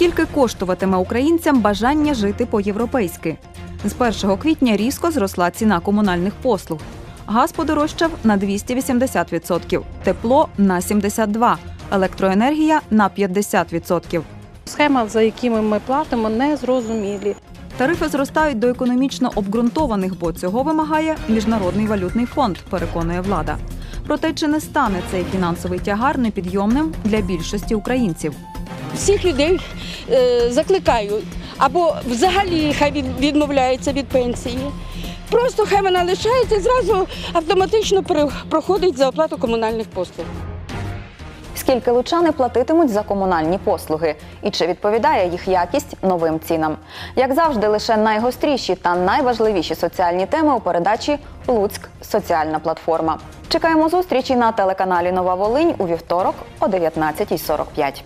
Скільки коштуватиме українцям бажання жити по-європейськи? З 1 квітня різко зросла ціна комунальних послуг. Газ подорожчав на 280%, тепло на 72%, електроенергія на 50%. Схема, за якими ми платимо, не зрозумілі. Тарифи зростають до економічно обґрунтованих, бо цього вимагає Міжнародний валютний фонд, переконує влада. Проте чи не стане цей фінансовий тягар непідйомним для більшості українців? Всіх людей е, закликаю, або взагалі хай від- відмовляються від пенсії. Просто хай вона лишається і зразу автоматично проходить за оплату комунальних послуг. Скільки лучани платитимуть за комунальні послуги, і чи відповідає їх якість новим цінам? Як завжди, лише найгостріші та найважливіші соціальні теми у передачі Луцьк соціальна платформа. Чекаємо зустрічі на телеканалі Нова Волинь у вівторок о 19.45.